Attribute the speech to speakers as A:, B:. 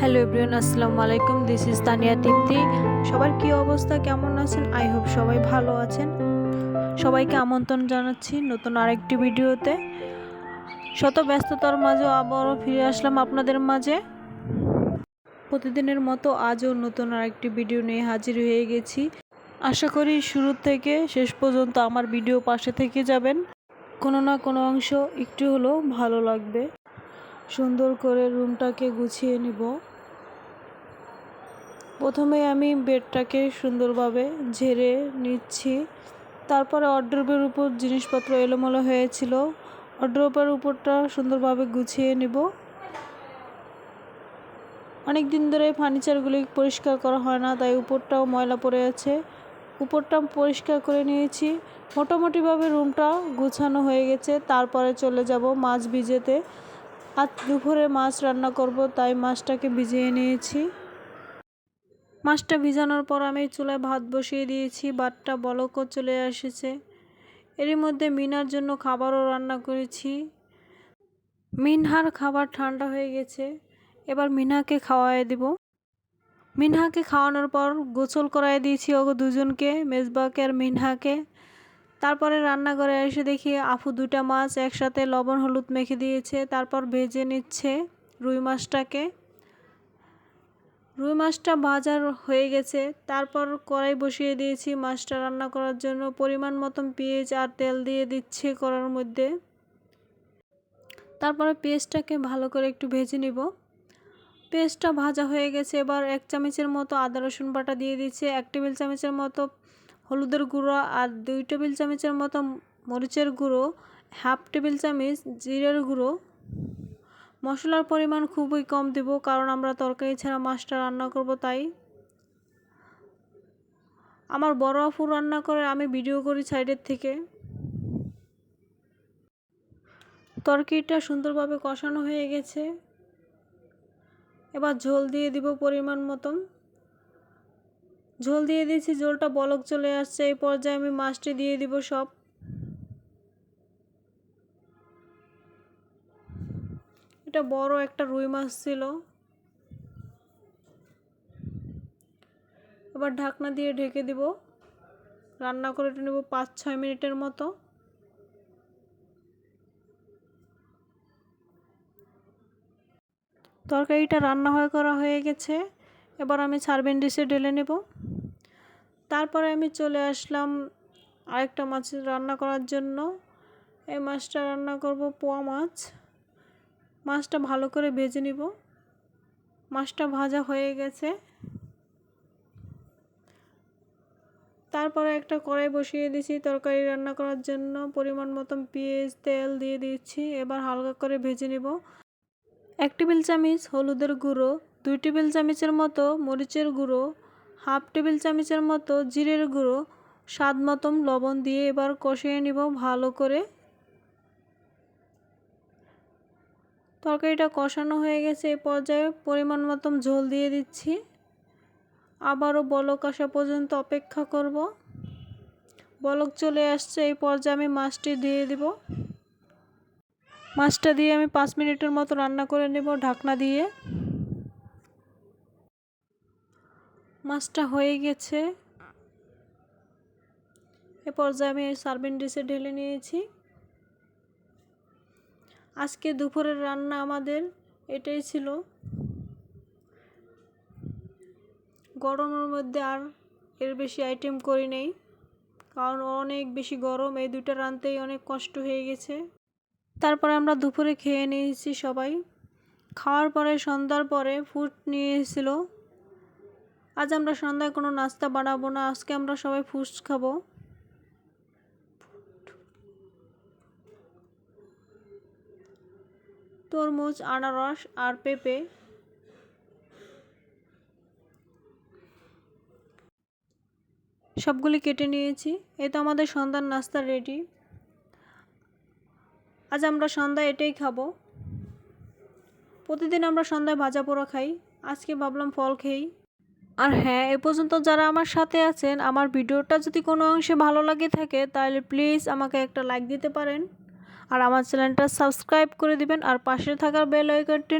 A: Hello everyone আসসালামু আলাইকুম this is Tania তৃপ্তি সবার কি অবস্থা? কেমন আছেন? আই হোপ সবাই ভালো আছেন। সবাইকে আমন্ত্রণ জানাচ্ছি নতুন আরেকটি ভিডিওতে। শত ব্যস্ততার মাঝেও আবারও ফিরে আসলাম আপনাদের মাঝে। প্রতিদিনের মতো আজও নতুন আরেকটি ভিডিও নিয়ে হাজির হয়ে গেছি। আশা করি শুরু থেকে শেষ পর্যন্ত আমার ভিডিও পাশে থেকে যাবেন। কোনো না কোনো অংশ একটু হলেও ভালো লাগবে। সুন্দর করে রুমটাকে গুছিয়ে নিব। প্রথমে আমি বেডটাকে সুন্দরভাবে ঝেড়ে নিচ্ছি। তারপরে অড্রপের উপর জিনিসপত্র এলোমেলো হয়েছিল অড্রপের উপরটা সুন্দরভাবে গুছিয়ে নিব। অনেক দিন ধরে ফার্নিচারগুলি পরিষ্কার করা হয় না, তাই উপরটাও ময়লা পড়ে আছে। উপরটা পরিষ্কার করে নিয়েছি। মোটামুটিভাবে রুমটা গুছানো হয়ে গেছে, তারপরে চলে যাব মাছ ভিজেতে। আজ দুপুরে মাছ রান্না করব, তাই মাছটাকে ভিজিয়ে নিয়েছি। মাছটা ভিজানোর পর আমি চুলায় ভাত বসিয়ে দিয়েছি, ভাতটা বলকও চলে এসেছে। এরই মধ্যে মিনার জন্য খাবারও রান্না করেছি। মিনহার খাবার ঠান্ডা হয়ে গেছে, এবার মিনহাকে খাওয়াই দিব। মিনহাকে খাওয়ানোর পর গোসল করাই দিয়েছি ওগো দুজনকে, মেজবাকে আর মিনহাকে। তারপরে রান্নাঘরে এসে দেখি আফু দুটা মাছ একসাথে লবণ, হলুদ মেখে দিয়েছে। তারপর ভেজে নিচ্ছে রুই মাছটাকে। রুই মাছটা ভাজার হয়ে গেছে। তারপর কড়াই বসিয়ে দিয়েছি মাছটা রান্না করার জন্য। পরিমাণ মতন পেঁয়াজ আর তেল দিয়ে দিচ্ছে কড়ার মধ্যে। তারপরে পেঁয়াজটাকে ভালো করে একটু ভেজে নিব। পেঁয়াজটা ভাজা হয়ে গেছে। এবার এক চামচের মতো আদা রসুন বাটা দিয়ে দিচ্ছে। এক টেবিল চামচের মতো হলুদের গুঁড়ো আর দুই টেবিল চামচের মতো মরিচের গুঁড়ো, হাফ টেবিল চামচ জিরের গুঁড়ো। মশলার পরিমাণ খুবই কম দেব কারণ আমরা তরকারি ছাড়া মাছটা রান্না করব তাই। আমার বড় আফু রান্না করে, আমি ভিডিও করি সাইডের থেকে। তরকারিটা সুন্দরভাবে কষানো হয়ে গেছে। এবার ঝোল দিয়ে দিব পরিমাণ মতন। ঝোল দিয়ে দিয়েছি, ঝোলটা বলক চলে আসছে, এই পর্যায়ে আমি মাছটি দিয়ে দিব সব। এটা বড় একটা রুই মাছ ছিল। এবার ঢাকনা দিয়ে ঢেকে দিব। রান্না করে নেব পাঁচ ছয় মিনিটের মতো। তরকারিটা রান্না হয়ে করা হয়ে গেছে। এবার আমি সার্ভেন ডিশে ঢেলে নেব। তারপরে আমি চলে আসলাম আরেকটা মাছ রান্না করার জন্য। এই মাছটা রান্না করব পোয়া মাছ। মাছটা ভালো করে ভেজে নিব। মাছটা ভাজা হয়ে গেছে। তারপরে একটা কড়াই বসিয়ে দিয়েছি তরকারি রান্না করার জন্য। পরিমাণ মতন পেঁয়াজ, তেল দিয়ে দিচ্ছি। এবার হালকা করে ভেজে নেব। এক টেবিল চামচ হলুদের গুঁড়ো। দুই টেবিল চামচের মতো মরিচের গুঁড়ো, হাফ টেবিল চামচের মতো জিরের গুঁড়ো, স্বাদ মতন লবণ দিয়ে এবার কষিয়ে নিব ভালো করে। তরকারিটা কষানো হয়ে গেছে এই পর্যায়ে পরিমাণ মতন ঝোল দিয়ে দিচ্ছি। আবারও বলক আসা পর্যন্ত অপেক্ষা করব। বলক চলে আসছে, এই পর্যায়ে আমি মাছটি দিয়ে দিব। মাছটা দিয়ে আমি পাঁচ মিনিটের মতো রান্না করে নেব ঢাকনা দিয়ে। মাছটা হয়ে গেছে। এ পর্যায়ে আমি সার্ভিং ডিশে ঢেলে নিয়েছি। আজকে দুপুরের রান্না আমাদের এটাই ছিল। গরমের মধ্যে আর এর বেশি আইটেম করি নেই, কারণ অনেক বেশি গরম, এই দুটো রানতেই অনেক কষ্ট হয়ে গেছে। তারপরে আমরা দুপুরে খেয়ে নিয়েছি সবাই। খাওয়ার পরে, সন্ধ্যার পরে ফুড নিয়ে এসেছিল। আজ আমরা সন্ধ্যায় কোনো নাস্তা বানাবো না, আজকে আমরা সবাই ফুড খাব। তরমুজ, আনারস আর পেঁপে। সবগুলি কেটে নিয়েছি, এই তো আমাদের সন্ধ্যার নাস্তা রেডি আজ আমরা সন্ধ্যায় এটাই খাব। প্রতিদিন আমরা সন্ধ্যায় ভাজা পোড়া খাই, আজকে ভাবলাম ফল খেই আর হ্যাঁ এ পর্যন্ত যারা আমার সাথে আছেন, আমার ভিডিওটা যদি কোনো অংশে ভালো লাগে থাকে, তাহলে প্লিজ আমাকে একটা লাইক দিতে পারেন। আর আমার চ্যানেলটা সাবস্ক্রাইব করে দিবেন, আর পাশে থাকার বেল আইকনটি